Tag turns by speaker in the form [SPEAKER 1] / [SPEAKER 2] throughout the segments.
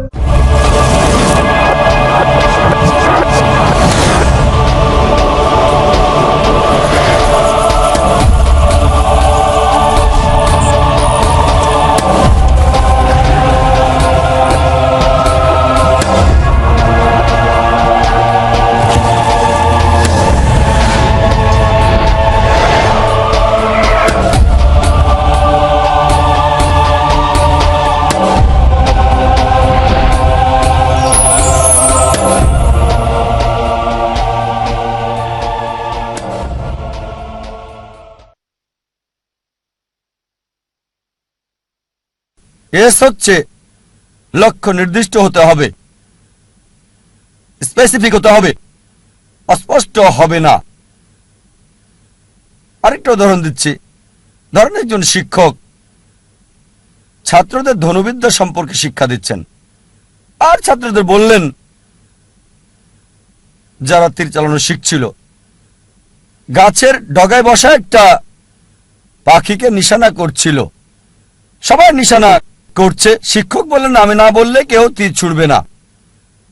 [SPEAKER 1] you হচ্ছে লক্ষ্য নির্দিষ্ট হতে হবে। স্পেসিফিক হতে হবে। অস্পষ্ট হবে না। আরেকটা উদাহরণ দিচ্ছি। ধরেন একজন শিক্ষক ছাত্রদের ধনুবিদ্যা সম্পর্কে শিক্ষা দিচ্ছেন। আর ছাত্রদের বললেন, যারা তীর চালানো শিখছিল, গাছের ডগায় বসা একটা পাখিকে নিশানা করছিল। সবাই নিশানা করছে। শিক্ষক বললেন, আমি না বললে কেউ তীর ছুড়বে না।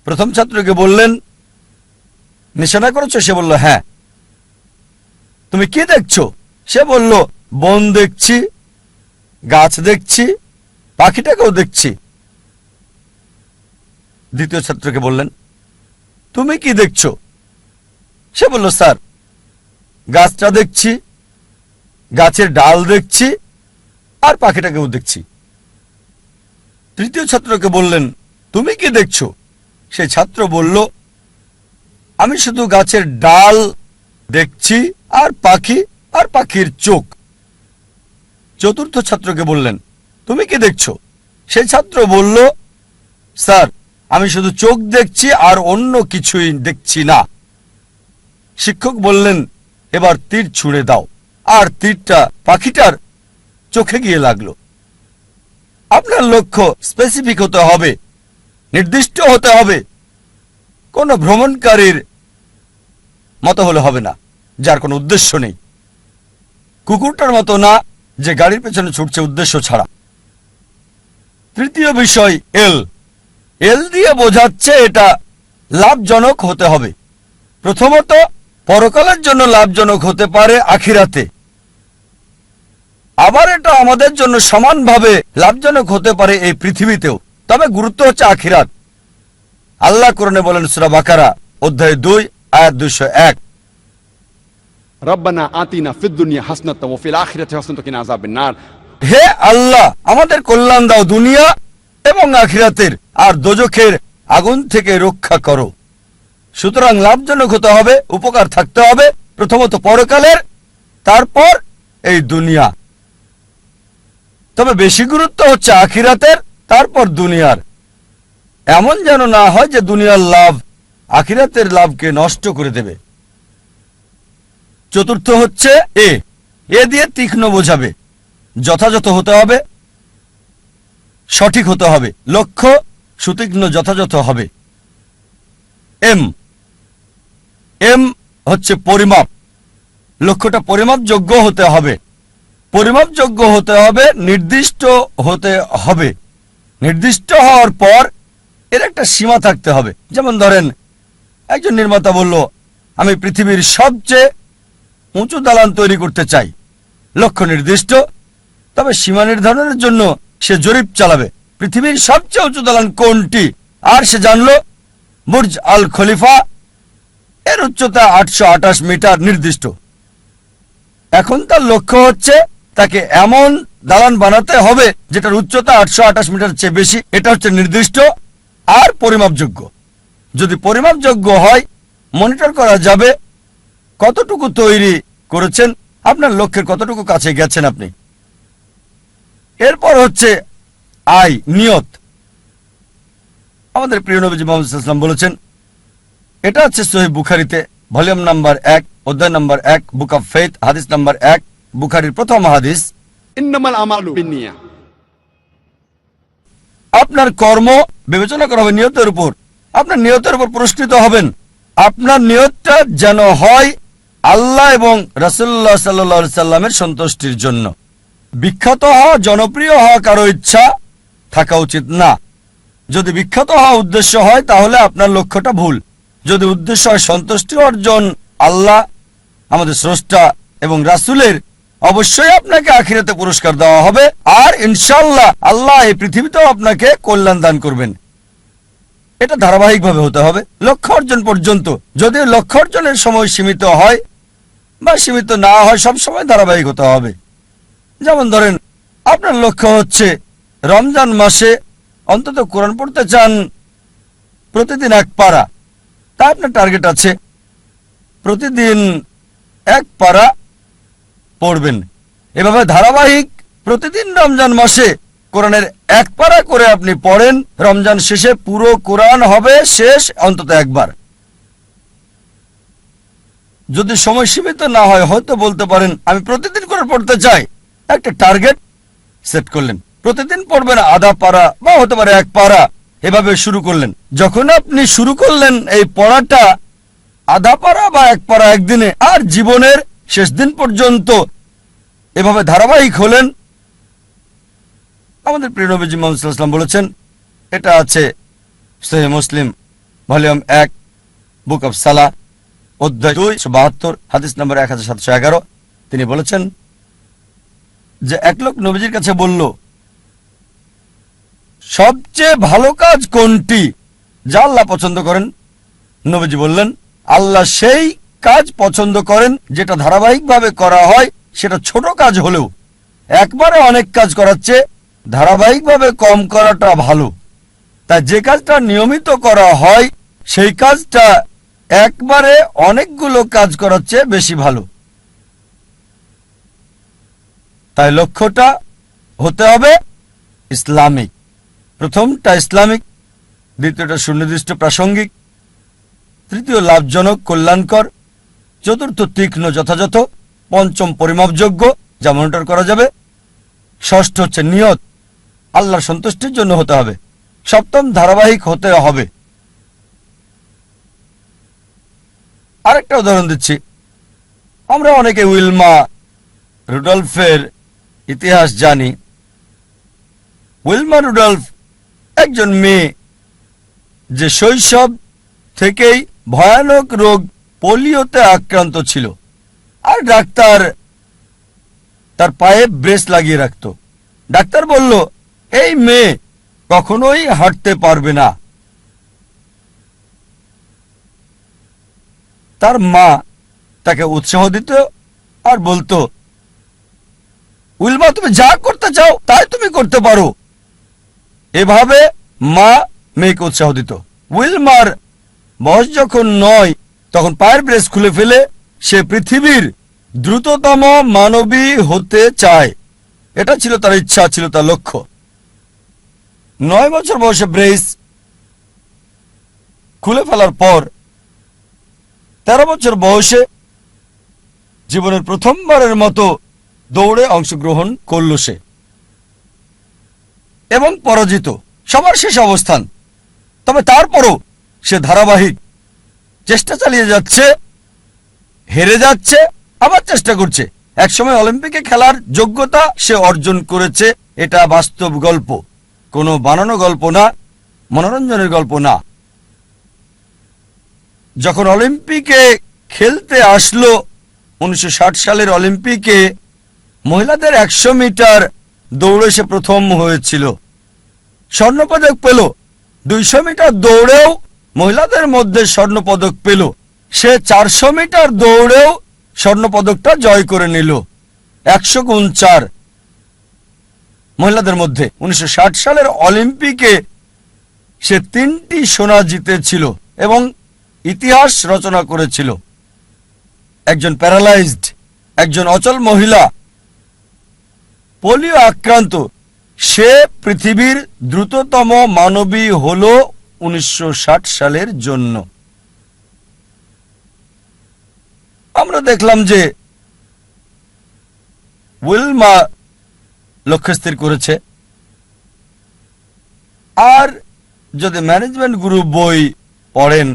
[SPEAKER 1] প্রথম ছাত্রকে বললেন, নিশানা করেছ? সে বলল হ্যাঁ। তুমি কি দেখছ? সে বলল, বন দেখছি, গাছ দেখছি, পাখিটাকেও দেখছি। দ্বিতীয় ছাত্রকে বললেন, তুমি কি দেখছ? সে বলল, স্যার, গাছটা দেখছি, গাছের ডাল দেখছি, আর পাখিটাকেও দেখছি। তৃতীয় ছাত্রকে বললেন, তুমি কি দেখছ? সে ছাত্র বলল, আমি শুধু গাছের ডাল দেখছি, আর পাখি, আর পাখির চোখ। চতুর্থ ছাত্রকে বললেন, তুমি কি দেখছ? সেই ছাত্র বলল, স্যার, আমি শুধু চোখ দেখছি, আর অন্য কিছুই দেখছি না। শিক্ষক বললেন, এবার তীর ছুঁড়ে দাও। আর তীরটা পাখিটার চোখে গিয়ে লাগল। আপনার লক্ষ্য স্পেসিফিক হতে হবে, নির্দিষ্ট হতে হবে। কোনো ভ্রমণকারীর মতো হলে হবে না, যার কোনো উদ্দেশ্য নেই। কুকুরটার মতো না, যে গাড়ির পেছনে ছুটছে উদ্দেশ্য ছাড়া। তৃতীয় বিষয় এল এল দিয়ে বোঝাচ্ছে এটা লাভজনক হতে হবে। প্রথমত, পরকালের জন্য লাভজনক হতে পারে আখিরাতে। আবার এটা আমাদের জন্য সমানভাবে লাভজনক হতে পারে এই পৃথিবীতেও। তবে গুরুত্ব হচ্ছে আখিরাত। আল্লাহ কোরআনে বলেন সুরা বাকারা অধ্যায় দুই আয়াত দুইশো এক।
[SPEAKER 2] রব্বানা
[SPEAKER 1] হে আল্লাহ আমাদের কল্যাণ দাও দুনিয়া এবং আখিরাতের আর দোজখের আগুন থেকে রক্ষা করো। সুতরাং লাভজনক হতে হবে উপকার থাকতে হবে প্রথমত পরকালের তারপর এই দুনিয়া। তবে বেশি গুরুত্ব হচ্ছে আখিরাতের, তারপর দুনিয়ার। এমন যেন না হয় যে দুনিয়ার লাভ আখিরাতের লাভকে নষ্ট করে দেবে। চতুর্থ হচ্ছে এ। এ দিয়ে তীক্ষ্ণ বোঝাবে। যথাযথ হতে হবে। সঠিক হতে হবে। লক্ষ্য সুতীক্ষ্ণ যথাযথ হবে। এম। এম হচ্ছে পরিমাপ। লক্ষ্যটা পরিমাপযোগ্য হতে হবে। পরিমাপযোগ্য হতে হবে, নির্দিষ্ট হতে হবে। নির্দিষ্ট হওয়ার পর এর একটা সীমা থাকতে হবে। যেমন ধরেন, একজন নির্মাতা বলল, আমি পৃথিবীর সবচেয়ে উঁচু দালান তৈরি করতে চাই। লক্ষ্য নির্দিষ্ট, তবে সীমা নির্ধারণের জন্য সে জরিপ চালাবে। পৃথিবীর সবচেয়ে উঁচু দালান কোনটি? আর সে জানল, বুর্জ আল খলিফা, এর উচ্চতা আটশো আঠাশ মিটার নির্দিষ্ট। এখন তার লক্ষ্য হচ্ছে তাকে এমন দালান বানাতে হবে যেটার উচ্চতা আটশো আঠাশ মিটার চেয়ে বেশি, এটা হচ্ছে নির্দিষ্ট আর পরিমাপযোগ্য। যদি পরিমাপযোগ্য হয় মনিটর করা যাবে। কতটুকু তৈরি করেছেন? আপনার লক্ষ্যের কতটুকু কাছে গেছেন আপনি? এরপর হচ্ছে আই নিয়ত। আমাদের প্রিয় নবীজি মোহাম্মদ ইসলাম বলেছেন, এটা হচ্ছে সোহেব বুখারিতে, ভলিউম নাম্বার এক, অধ্যায় নাম্বার এক, বুক অফ ফেথ হাদিস নাম্বার এক বুখারির প্রথম হাদিস আপনার কর্ম বিবেচনা করা হবে নিয়তের উপর। আপনার নিয়তের উপর পুরস্কৃত হবেন। আপনার নিয়তটা যেন হয় আল্লাহ এবং রাসুল্লাহ সাল্লা সাল্লামের সন্তুষ্টির জন্য। বিখ্যাত হওয়া জনপ্রিয় হওয়া কারও ইচ্ছা থাকা উচিত না। যদি বিখ্যাত হওয়া উদ্দেশ্য হয় তাহলে আপনার লক্ষ্যটা ভুল। যদি উদ্দেশ্য হয় সন্তুষ্টি অর্জন আল্লাহ আমাদের স্রষ্টা এবং রাসুলের অবশ্যই আপনাকে আখিরাতে পুরস্কার দেওয়া হবে। আর ইনশাল্লাহ আল্লাহ এই পৃথিবীতেও আপনাকে কল্যাণ দান করবেন। এটা ধারাবাহিকভাবে হতে হবে। লক্ষ্য অর্জন পর্যন্ত। যদি লক্ষ্য অর্জনের সময় সীমিত হয় বা সীমিত না হয়, সব সময় ধারাবাহিক হতে হবে। যেমন ধরেন, আপনার লক্ষ্য হচ্ছে রমজান মাসে অন্তত কোরআন পড়তে চান প্রতিদিন এক পারা। তা আপনার টার্গেট আছে। প্রতিদিন এক পারা পড়বেন। এভাবে ধারাবাহিক প্রতিদিন রমজান মাসে কোরআনের এক পারা করে আপনি পড়েন। রমজান শেষে পুরো কোরআন হবে শেষ অন্তত একবার। যদি সময় সীমিত না হয়, হয়তো বলতে পারেন, আমি প্রতিদিন করে পড়তে চাই। একটা টার্গেট সেট করলেন। প্রতিদিন পড়বেন আধা পারা বা হতে পারে এক পারা। এভাবে শুরু করলেন। যখন আপনি শুরু করলেন এই পড়াটা, আধা পারা বা এক পারা একদিনে, আর জীবনের শেষ দিন পর্যন্ত এভাবে ধারাবাহিক হলেন। আমাদের প্রিয় নবীজি মোহাম্মদ সাল্লাল্লাহু বলেছেন, এটা আছে সহি মুসলিম, ভলিউম এক, বুক অফ সালা অধ্যায় দুইশো বাহাত্তর, হাদিস নম্বর এক হাজার সাতশো এগারো। তিনি বলেছেন যে এক লোক নবীজির কাছে বলল, সবচেয়ে ভালো কাজ কোনটি যা আল্লাহ পছন্দ করেন? নবীজি বললেন, আল্লাহ সেই কাজ পছন্দ করেন, যেটা ধারাবাহিকভাবে করা হয়, সেটা ছোট কাজ হলেও। একবারে অনেক কাজ করাচ্ছে, ধারাবাহিকভাবে কম করাটা ভালো। তাই যে কাজটা নিয়মিত করা হয়, সেই কাজটা একবারে অনেকগুলো কাজ করার চেয়ে বেশি ভালো। তাই লক্ষ্যটা হতে হবে ইসলামিক। প্রথমটা ইসলামিক, দ্বিতীয়টা সুনির্দিষ্ট প্রাসঙ্গিক, তৃতীয় লাভজনক, কল্যাণকর চতুর্থ তীক্ষ্ণ যথাযথ, পঞ্চম পরিমাপযোগ্য, যা মনিটর করা যাবে। ষষ্ঠ হচ্ছে নিয়ত, আল্লাহর সন্তুষ্টির জন্য হতে হবে। সপ্তম ধারাবাহিক হতে হবে। আরেকটা উদাহরণ দিচ্ছি। আমরা অনেকে উইলমা, রুডলফের ইতিহাস জানি। উইলমা রুডলফ একজন মেয়ে, যে শৈশব থেকেই ভয়ানক রোগ পোলিওতে আক্রান্ত ছিল। আর ডাক্তার তার পায়ে ব্রেস লাগিয়ে রাখত। ডাক্তার বলল, এই মেয়ে কখনোই হাঁটতে পারবে না। তার মা তাকে উৎসাহ দিত আর বলতো উইলমা তুমি যা করতে চাও, তাই তুমি করতে পারো। এভাবে মা মেয়েকে উৎসাহ দিত। উইলমার বয়স যখন নয় তখন পায়ের ব্রেস খুলে ফেলে সে পৃথিবীর দ্রুততম মানবী হতে চায়। এটা ছিল তার ইচ্ছা, ছিল তার লক্ষ্য। নয় বছর বয়সে ব্রেস খুলে ফেলার পর তেরো বছর বয়সে জীবনের প্রথমবারের মতো দৌড়ে অংশগ্রহণ করল সে এবং পরাজিত। সবার শেষ অবস্থান। তবে তারপরও সে ধারাবাহিক চেষ্টা চালিয়ে যাচ্ছে, হেরে যাচ্ছে, আবার চেষ্টা করছে। একসময় অলিম্পিকে খেলার যোগ্যতা সে অর্জন করেছে, এটা বাস্তব গল্প। কোনো বানানো গল্প না, মনোরঞ্জনের গল্প না। যখন অলিম্পিকে খেলতে আসলো, উনিশশো ষাট সালের অলিম্পিকে মহিলাদের একশো মিটার দৌড়ে সে প্রথম হয়েছিল। স্বর্ণপদক পেল। দুইশো মিটার দৌড়েও মহিলাদের মধ্যে স্বর্ণপদক পেল। সে চারশো মিটার দৌড়েও স্বর্ণপদকটা জয় করে নিল। একশো গুণ চার। মহিলাদের মধ্যে উনিশশো ষাট সালের অলিম্পিকে সে তিনটি সোনা জিতেছিল এবং ইতিহাস রচনা করেছিল। একজন প্যারালাইজড, একজন অচল মহিলা। পোলিও আক্রান্ত। সে পৃথিবীর দ্রুততম মানবী হল উনিশশো ষাট সালের জন্য। আমরা দেখলাম যে উইলমা লক্ষ্য স্থির করেছে। আর যদি ম্যানেজমেন্ট গ্রুপ বই পড়েন,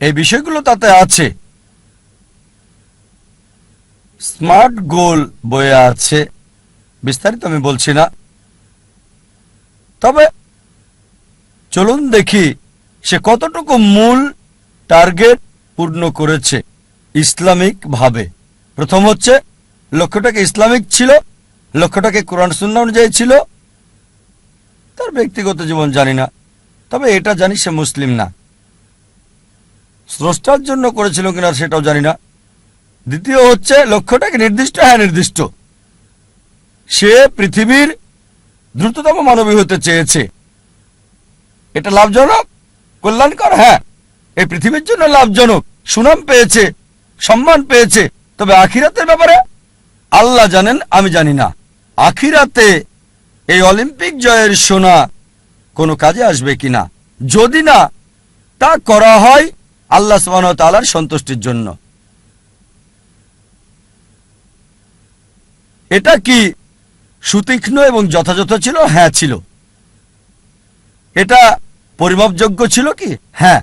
[SPEAKER 1] এই বিষয়গুলো তাতে আছে। স্মার্ট গোল বইয়ে আছে। বিস্তারিত আমি বলছি না। তবে চলুন দেখি সে কতটুকু মূল টার্গেট পূর্ণ করেছে ইসলামিক ভাবে। প্রথম হচ্ছে লক্ষ্যটাকে ইসলামিক ছিল? লক্ষ্যটাকে কোরআন সুন্না অনুযায়ী ছিল? তার ব্যক্তিগত জীবন জানি না, তবে এটা জানি সে মুসলিম না। স্রষ্টার জন্য করেছিল কিনা সেটাও জানি না। দ্বিতীয় হচ্ছে লক্ষ্যটাকে নির্দিষ্ট? হ্যাঁ নির্দিষ্ট। সে পৃথিবীর দ্রুততম মানবী হতে চেয়েছে। এটা লাভজনক? কল্যাণকর হ্যাঁ। এই পৃথিবীর জন্য লাভজনক। সুনাম পেয়েছে, সম্মান পেয়েছে। তবে আখিরাতের ব্যাপারে আল্লাহ জানেন, আমি জানি না। আখিরাতে এই অলিম্পিক জয়ের সোনা কোনো কাজে আসবে কিনা যদি না, তা করা হয় আল্লাহ তাআলার সন্তুষ্টির জন্য। এটা কি সুতীক্ষ্ণ এবং যথাযথ ছিল? হ্যাঁ ছিল। এটা পরিমাপযোগ্য ছিল কি? হ্যাঁ।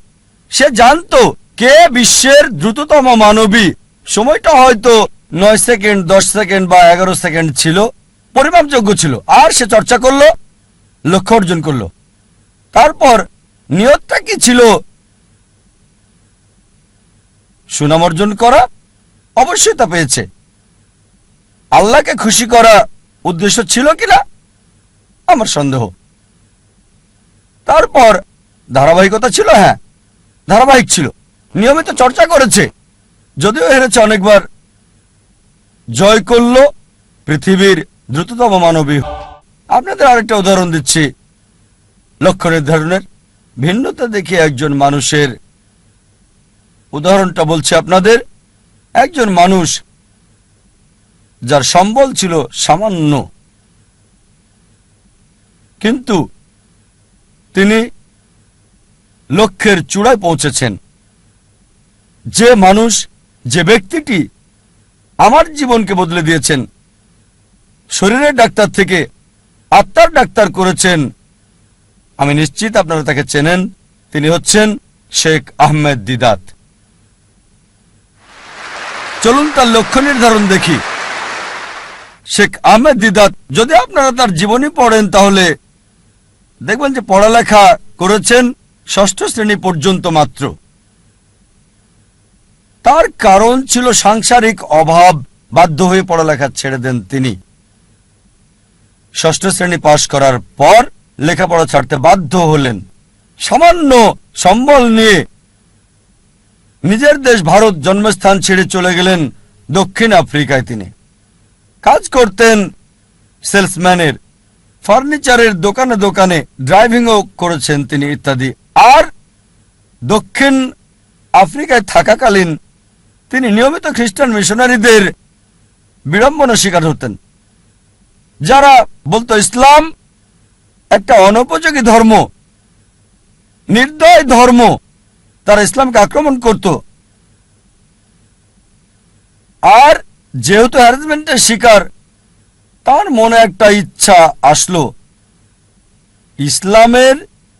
[SPEAKER 1] সে জানতো কে বিশ্বের দ্রুততম মানবী। সময়টা হয়তো নয় সেকেন্ড, দশ সেকেন্ড বা এগারো সেকেন্ড ছিল। পরিমাপযোগ্য ছিল। আর সে চর্চা করল, লক্ষ্য অর্জন করল। তারপর নিয়তটা কি ছিল? সুনাম অর্জন করা অবশ্যই তা পেয়েছে। আল্লাহকে খুশি করা উদ্দেশ্য ছিল কিনা? আমার সন্দেহ। তারপর ধারাবাহিকতা ছিল হ্যাঁ ধারাবাহিক ছিল, নিয়মিত চর্চা করেছে। যদিও হেরেছে অনেকবার। জয় করল পৃথিবীর দ্রুততম মানবী। আপনাদের আরেকটা উদাহরণ দিচ্ছি, লক্ষ্য নির্ধারণের। ভিন্নতা দেখে একজন মানুষের উদাহরণটা বলছি আপনাদের। একজন মানুষ যার সম্বল ছিল সামান্য, কিন্তু তিনি লক্ষ্যের চূড়ায় পৌঁছেছেন। যে মানুষ, যে ব্যক্তিটি আমার জীবনকে বদলে দিয়েছেন, শরীরের ডাক্তার থেকে আত্মার ডাক্তার করেছেন, আমি নিশ্চিত আপনারা তাকে চেনেন, তিনি হচ্ছেন শেখ আহমেদ দিদাত। চলুন তার লক্ষ্য নির্ধারণ দেখি। শেখ আহমেদ দিদাত, যদি আপনারা তার জীবনী পড়েন তাহলে দেখবেন যে পড়ালেখা করেছেন ষষ্ঠ শ্রেণি পর্যন্ত মাত্র। তার কারণ ছিল সাংসারিক অভাব, বাধ্য হয়ে পড়ালেখা ছেড়ে দেন তিনি। ষষ্ঠ শ্রেণি পাশ করার পর লেখাপড়া ছাড়তে বাধ্য হলেন। সামান্য সম্বল নিয়ে নিজের দেশ ভারত জন্মস্থান ছেড়ে চলে গেলেন দক্ষিণ আফ্রিকায় তিনি। কাজ করতেন সেলসম্যানের ফার্নিচারের দোকানে দোকানে ড্রাইভিংও করেছেন তিনি ইত্যাদি। আর দক্ষিণ আফ্রিকায় থাকাকালীন তিনি নিয়মিত খ্রিস্টান মিশনারিদের বিড়ম্বনা শিকার হতেন। যারা বলতো ইসলাম একটা অনুপযোগী ধর্ম, নির্দয় ধর্ম, তারা ইসলামকে আক্রমণ করত। আর যেহেতু হ্যারাসমেন্টের শিকার তার মনে একটা ইচ্ছা আসলো। ইসলামের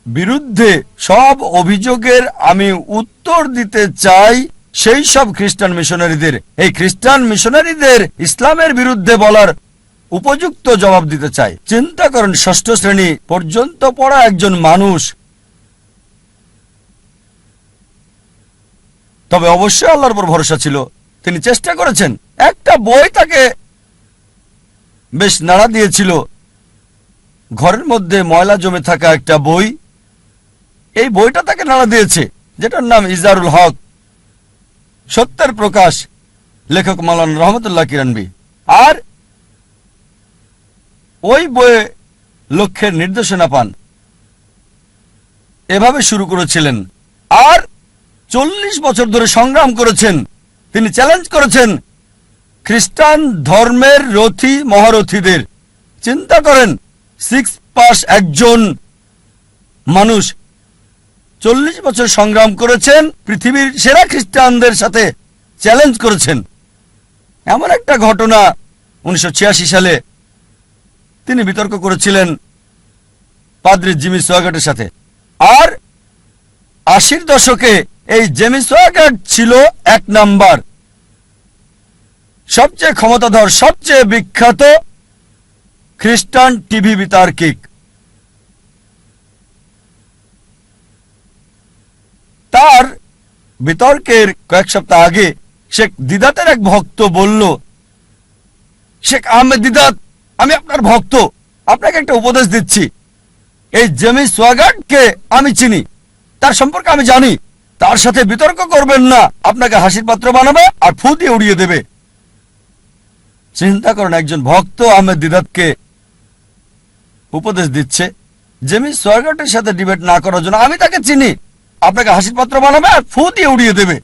[SPEAKER 1] বিরুদ্ধে সব অভিযোগের আমি উত্তর দিতে চাই সেই সব খ্রিস্টান মিশনারিদের। এই খ্রিস্টান মিশনারিদের ইসলামের বিরুদ্ধে বলার উপযুক্ত জবাব দিতে চাই। চিন্তা করেন, ষষ্ঠ শ্রেণি পর্যন্ত পড়া একজন মানুষ। তবে অবশ্যই আল্লাহর উপর ভরসা ছিল। তিনি চেষ্টা করেছেন। একটা বই তাকে বেশ নাড়া দিয়েছিল। ঘরের মধ্যে ময়লা জমে থাকা একটা বই। এই বইটা তাকে নাড়া দিয়েছে, যেটার নাম ইজারুল হক। সত্যের প্রকাশ, লেখক মালান রহমতুল্লাহ কিরানবি। আর ওই বইয়ে লক্ষ্যের নির্দেশনা পান। এভাবে শুরু করেছিলেন। আর চল্লিশ বছর ধরে সংগ্রাম করেছেন। তিনি চ্যালেঞ্জ করেছেন খ্রিস্টান ধর্মের রথী মহারথীদের। চিন্তা করেন, সিক্স পাস একজন মানুষ চল্লিশ বছর সংগ্রাম করেছেন, পৃথিবীর সেরা খ্রিস্টানদের সাথে চ্যালেঞ্জ করেছেন। এমন একটা ঘটনা উনিশশো ছিয়াশি সালে তিনি বিতর্ক করেছিলেন পাদ্রি জিমি সোয়াগাটের সাথে। আর আশির দশকে এই জেমি সোয়াগাট ছিল এক নাম্বার। সবচেয়ে ক্ষমতাধর, সবচেয়ে বিখ্যাত খ্রিস্টান টিভি বিতার্কিক। তার বিতর্কের কয়েক সপ্তাহ আগে শেখ দিদাতের এক ভক্ত বলল, শেখ আহমেদ দিদাত, আমি আপনার ভক্ত, আপনাকে একটা উপদেশ দিচ্ছি। এই জেমি সোয়াগার্ডকে আমি চিনি, তার সম্পর্কে আমি জানি, তার সাথে বিতর্ক করবেন না, আপনাকে হাসির পাত্র বানাবে আর ফু দিয়ে উড়িয়ে দেবে। চিন্তা করেন, একজন ভক্ত আহমেদ দিদাতকে উপদেশ দিচ্ছে জেমি সোয়াগার্ডের সাথে ডিবেট না করার জন্য আমি তাকে চিনি। আপনাকে হাসির পাত্র বানাবে আর ফু দিয়ে উড়িয়ে দেবে।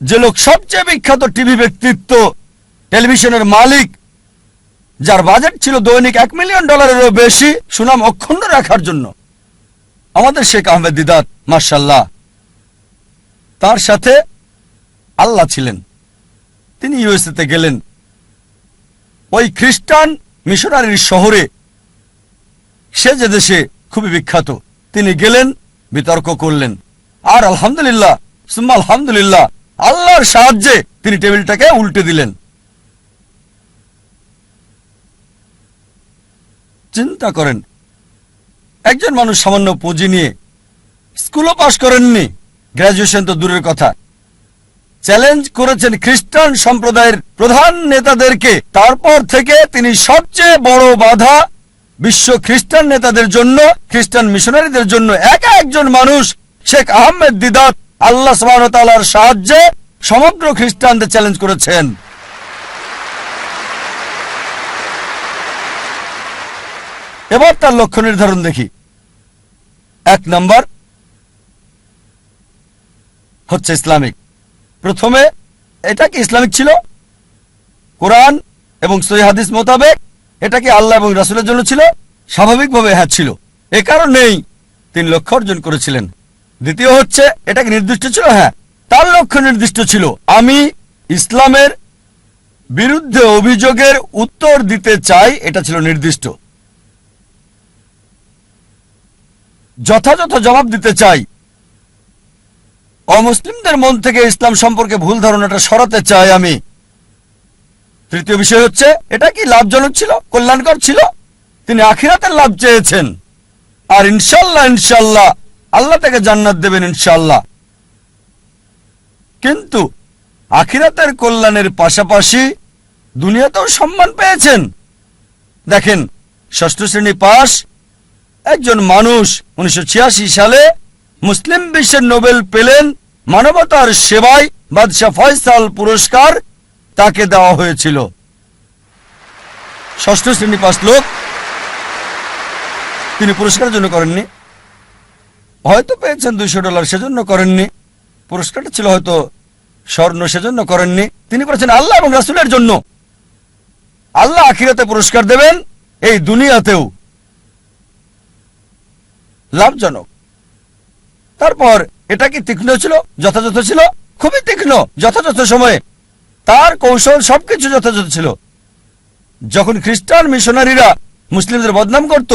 [SPEAKER 1] যে লোক সবচেয়ে বিখ্যাত টিভি ব্যক্তিত্ব, টেলিভিশনের মালিক, যার বাজেট ছিল দৈনিক এক মিলিয়ন ডলারেরও বেশি, সুনাম অক্ষুণ্ণ রাখার জন্য। আমাদের শেখ আহমেদ দিদাত মার্শাল্লাহ তার সাথে আল্লাহ ছিলেন। তিনি ইউএসএতে গেলেন। ওই খ্রিস্টান মিশনারির শহরে। সে যে দেশে খুবই বিখ্যাত, তিনি গেলেন, বিতর্ক করলেন। আর আলহামদুলিল্লাহ, সুম্মা আলহামদুলিল্লাহ, আল্লাহর সাহায্যে তিনি টেবিলটাকে উল্টে দিলেন। চিন্তা করেন, একজন মানুষ সামান্য পুঁজি নিয়ে স্কুলও পাশ করেননি। গ্রাজুয়েশন তো দূরের কথা। চ্যালেঞ্জ করেছেন খ্রিস্টান সম্প্রদায়ের প্রধান নেতাদেরকে। তারপর থেকে তিনি সবচেয়ে বড় বাধা বিশ্ব খ্রিস্টান নেতাদের জন্য, খ্রিস্টান মিশনারিদের জন্য একা একজন মানুষ, শেখ আহমেদ দিদাত আল্লাহ সুবহানাহু সাহায্যে সমগ্র খ্রিস্টানদের চ্যালেঞ্জ করেছেন। এবার তার লক্ষ্য নির্ধারণ দেখি। এক নম্বর হচ্ছে ইসলামিক। প্রথমে এটা কি ইসলামিক ছিল, কোরআন এবং সহি হাদিস মোতাবেক এটা কি আল্লাহ এবং রাসুলের জন্য ছিল, স্বাভাবিকভাবে হ্যাঁ ছিল। এ কারণেই তিনি লক্ষ্য অর্জন করেছিলেন। দ্বিতীয় হচ্ছে এটা কি নির্দিষ্ট ছিল হ্যাঁ তার লক্ষ্য নির্দিষ্ট ছিল। আমি ইসলামের বিরুদ্ধে অভিযোগের উত্তর দিতে চাই, এটা ছিল নির্দিষ্ট। যথাযথ জবাব দিতে চাই অমুসলিমদের মন থেকে ইসলাম সম্পর্কে ভুল ধারণাটা সরাতে চাই আমি। তৃতীয় বিষয় হচ্ছে, এটা কি লাভজনক ছিল? কল্যাণকর ছিল? তিনি আখিরাতের লাভ চেয়েছেন। আর ইনশাল্লাহ ইনশাল্লাহ, আল্লাহ তাকে জান্নাত দেবেন ইনশাল্লাহ। কিন্তু আখিরাতের কল্যাণের পাশাপাশি দুনিয়াতেও সম্মান পেয়েছেন। দেখেন, ষষ্ঠ শ্রেণি পাশ, একজন মানুষ উনিশশো ছিয়াশি সালে মুসলিম বিশ্বের নোবেল পেলেন মানবতার সেবায় বাদশাহ ফয়সাল পুরস্কার তাকে দেওয়া হয়েছিল। ষষ্ঠ শ্রেণি পাশ লোক। তিনি পুরস্কারের জন্য করেননি। হয়তো পেয়েছেন দুইশো ডলার, সেজন্য করেননি। পুরস্কারটা ছিল হয়তো স্বর্ণ, সেজন্য করেননি। তিনি করেছেন আল্লাহ এবং রাসুলের জন্য আল্লাহ আখিরাতে পুরস্কার দেবেন, এই দুনিয়াতেও লাভজনক। তারপর এটা কি তীক্ষ্ণ ছিল? যথাযথ ছিল? খুবই তীক্ষ্ণ, যথাযথ সময়ে। তার কৌশল সবকিছু যথাযথ ছিল। যখন খ্রিস্টান মিশনারিরা মুসলিমদের বদনাম করত,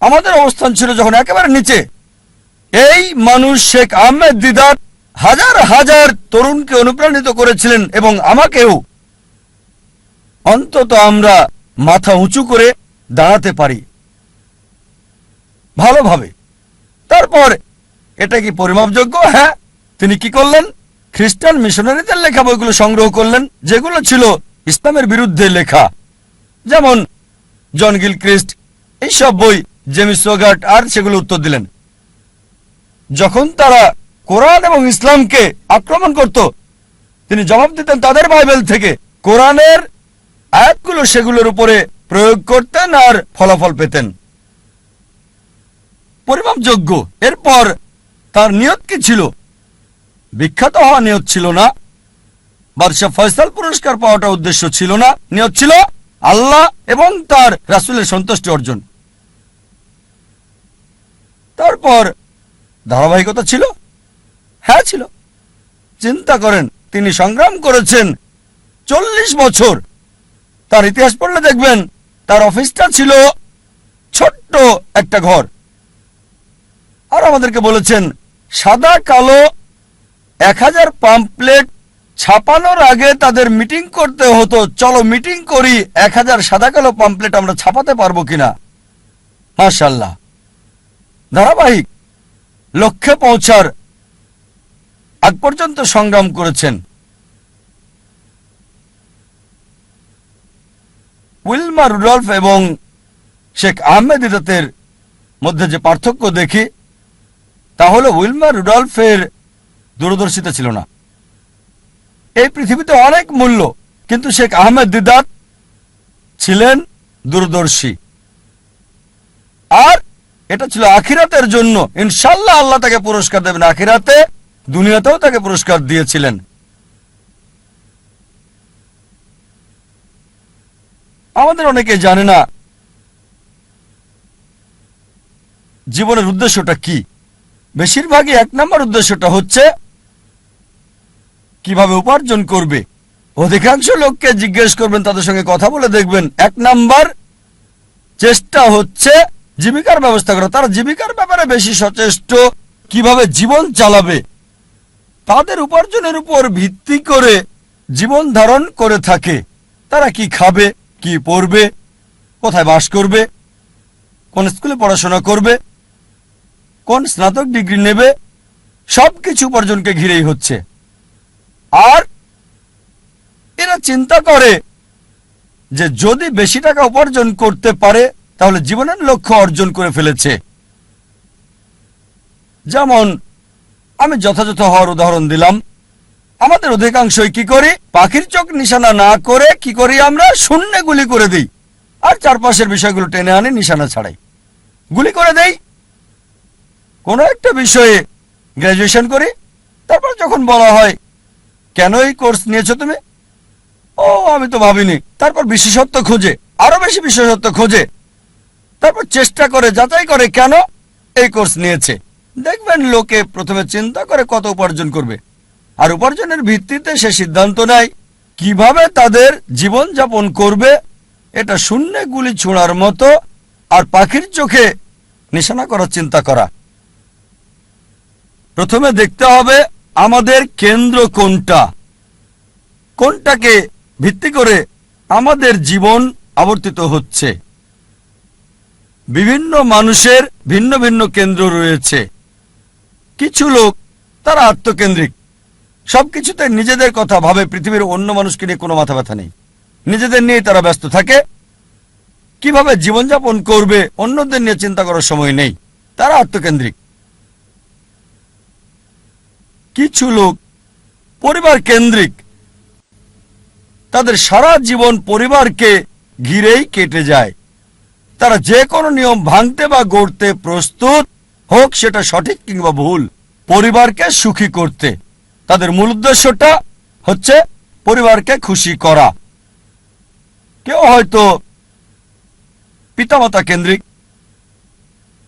[SPEAKER 1] আমাদের অবস্থান ছিল যখন একেবারে নিচে। এই মানুষ শেখ আহমেদ দিদার হাজার হাজার তরুণকে অনুপ্রাণিত করেছিলেন এবং আমাকেও। অন্তত আমরা মাথা উঁচু করে দাঁড়াতে পারি। ভালোভাবে। তারপর, এটা কি পরিমাপযোগ্য? হ্যাঁ। তিনি কি করলেন? খ্রিস্টান মিশনারিদের লেখা বইগুলো সংগ্রহ করলেন, যেগুলো ছিল ইসলামের বিরুদ্ধে লেখা। যেমন, জন গিল ক্রিস্ট এইসব বই জেমি সোগাট আর সেগুলো উত্তর দিলেন। যখন তারা কোরআন এবং ইসলামকে আক্রমণ করত, তিনি জবাব দিতেন তাদের বাইবেল থেকে, কোরআনের আয়াতগুলো সেগুলোর উপরে প্রয়োগ করতেন আর ফলাফল পেতেন। পরিমাপযোগ্য। এরপর তার নিয়ত কি ছিল? বিখ্যাত হওয়া নিয়ত ছিল না। বাদশাহ ফয়সাল পুরস্কার পাওয়াটা উদ্দেশ্য ছিল না। নিয়ত ছিল আল্লাহ এবং তার রাসুলের সন্তুষ্টি অর্জন। তারপর ধারাবাহিকতা ছিল? হ্যাঁ ছিল। চিন্তা করেন, তিনি সংগ্রাম করেছেন চল্লিশ বছর। তার ইতিহাস পড়লে দেখবেন, তার অফিসটা ছিল ছোট্ট একটা ঘর। আর আমাদেরকে বলেছেন, সাদা, কালো, এক হাজার পাম্পলেট ছাপানোর আগে তাদের মিটিং করতে হতো। চলো মিটিং করি, এক হাজার সাদা, কালো পাম্পলেট আমরা ছাপাতে পারব কিনা? মাশাল্লাহ ধারাবাহিক লক্ষ্যে পৌঁছার আগ পর্যন্ত সংগ্রাম করেছেন। উইলমা রুডলফ এবং শেখ আহমেদ ইদাতের মধ্যে যে পার্থক্য দেখি তা হলো উইলমা রুডলফের দূরদর্শিতা ছিল না। এই পৃথিবীতে অনেক মূল্য, কিন্তু শেখ আহমেদ দিদাত ছিলেন দূরদর্শী। আর এটা ছিল আখিরাতের জন্য। ইনশাল্লাহ আল্লাহ তাকে পুরস্কার দেবেন। আখিরাতে দুনিয়াতেও তাকে পুরস্কার দিয়েছিলেন। আমাদের অনেকে জানে না জীবনের উদ্দেশ্যটা কি। বেশিরভাগই এক নম্বর উদ্দেশ্যটা হচ্ছে কীভাবে উপার্জন করবে। অধিকাংশ লোককে জিজ্ঞেস করবেন, তাদের সঙ্গে কথা বলে দেখবেন। এক নাম্বার চেষ্টা হচ্ছে জীবিকার ব্যবস্থা করা। তারা জীবিকার ব্যাপারে বেশি সচেষ্ট, কীভাবে জীবন চালাবে। তাদের উপার্জনের উপর ভিত্তি করে জীবন ধারণ করে থাকে। তারা কি খাবে, কি পড়বে, কোথায় বাস করবে, কোন স্কুলে পড়াশোনা করবে কোন স্নাতক ডিগ্রি নেবে, সবকিছু উপার্জনকে ঘিরেই হচ্ছে। আর এরা চিন্তা করে যে যদি বেশি টাকা উপার্জন করতে পারে, তাহলে জীবনের লক্ষ্য অর্জন করে ফেলেছে। যেমন, আমি যথাযথ হওয়ার উদাহরণ দিলাম। আমাদের অধিকাংশই কি করি? পাখির চোখ নিশানা না করে কি করি আমরা? শূন্যে গুলি করে দিই। আর চারপাশের বিষয়গুলো টেনে আনি নিশানা ছাড়াই। গুলি করে দেই। কোনো একটা বিষয়ে গ্র্যাজুয়েশন করি, তারপর যখন বলা হয় কেন এই কোর্স নিয়েছো তুমি? ও, আমি তো ভাবিনি। তারপর বিশেষত্ব খোঁজে, আরও বেশি বিশেষত্ব খোঁজে, তারপর চেষ্টা করে, যাচাই করে কেন এই কোর্স নিয়েছে। দেখবেন লোকে প্রথমে চিন্তা করে কত উপার্জন করবে, আর উপার্জনের ভিত্তিতে সে সিদ্ধান্ত নেয়, কীভাবে তাদের জীবন যাপন করবে, এটা শূন্যে গুলি ছোঁড়ার মতো, আর পাখির চোখে নিশানা করার চিন্তা করা। প্রথমে দেখতে হবে আমাদের কেন্দ্র কোনটা। কোনটাকে ভিত্তি করে আমাদের জীবন আবর্তিত হচ্ছে। বিভিন্ন মানুষের ভিন্ন ভিন্ন কেন্দ্র রয়েছে। কিছু লোক তারা আত্মকেন্দ্রিক। সবকিছুতে নিজেদের কথা ভাবে, পৃথিবীর অন্য মানুষকে নিয়ে কোনো মাথা ব্যথা নেই। নিজেদের নিয়ে তারা ব্যস্ত থাকে। কীভাবে জীবনযাপন করবে, অন্যদের নিয়ে চিন্তা করার সময় নেই। তারা আত্মকেন্দ্রিক। কিছু লোক পরিবার কেন্দ্রিক তাদের সারা জীবন পরিবারকে ঘিরেই কেটে যায়। তারা যে কোনো নিয়ম ভাঙতে বা গড়তে প্রস্তুত হোক, সেটা সঠিক কিংবা ভুল, পরিবারকে সুখী করতে। তাদের মূল উদ্দেশ্যটা হচ্ছে পরিবারকে খুশি করা। কেউ হয়তো পিতামাতা কেন্দ্রিক,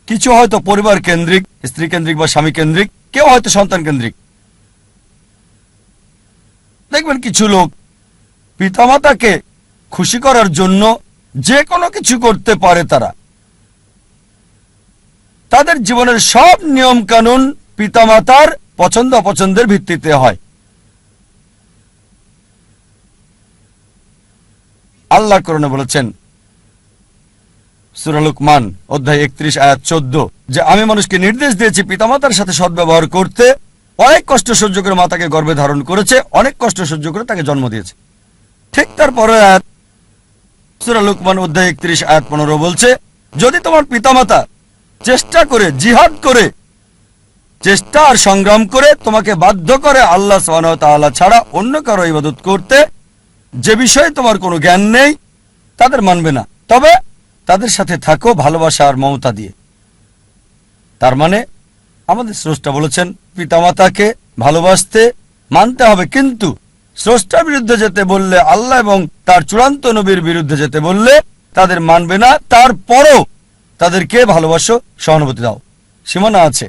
[SPEAKER 1] কিছু হয়তো পরিবার কেন্দ্রিক, স্ত্রী কেন্দ্রিক বা স্বামী কেন্দ্রিক, কেউ হয়তো সন্তান কেন্দ্রিক। দেখবেন কিছু লোক পিতামাতাকে খুশি করার জন্য যে কোনো কিছু করতে পারে তারা। তাদের জীবনের সব নিয়ম কানুন পিতামাতার পছন্দ অপছন্দের ভিত্তিতে হয়। আল্লাহ করণে বলেছেন সুরালুকমান অধ্যায় একত্রিশ আয়াত চোদ্দ, যে আমি মানুষকে নির্দেশ দিয়েছি পিতামাতার সাথে সদ্ব্যবহার করতে অনেক কষ্ট সহ্য করে মাতাকে গর্ভে ধারণ করেছে, অনেক কষ্ট সহ্য করে তাকে জন্ম দিয়েছে। ঠিক তারপরে লুকমান অধ্যায় একত্রিশ, আয়াত পনেরো বলছে, যদি তোমার পিতামাতা চেষ্টা করে, জিহাদ করে, চেষ্টা আর সংগ্রাম করে তোমাকে বাধ্য করে আল্লাহ তাআলা ছাড়া অন্য কারও ইবাদত করতে, যে বিষয়ে তোমার কোনো জ্ঞান নেই, তাদের মানবে না। তবে তাদের সাথে থাকো ভালোবাসা আর মমতা দিয়ে। তার মানে আমাদের স্রষ্টা বলেছেন, পিতামাতাকে ভালোবাসতে মানতে হবে, কিন্তু স্রষ্টার বিরুদ্ধে যেতে বললে আল্লাহ এবং তার চূড়ান্ত নবীর বিরুদ্ধে যেতে বললে তাদের মানবে না। তারপরও তাদেরকে ভালোবাসো, সহানুভূতি দাও। সীমানা আছে।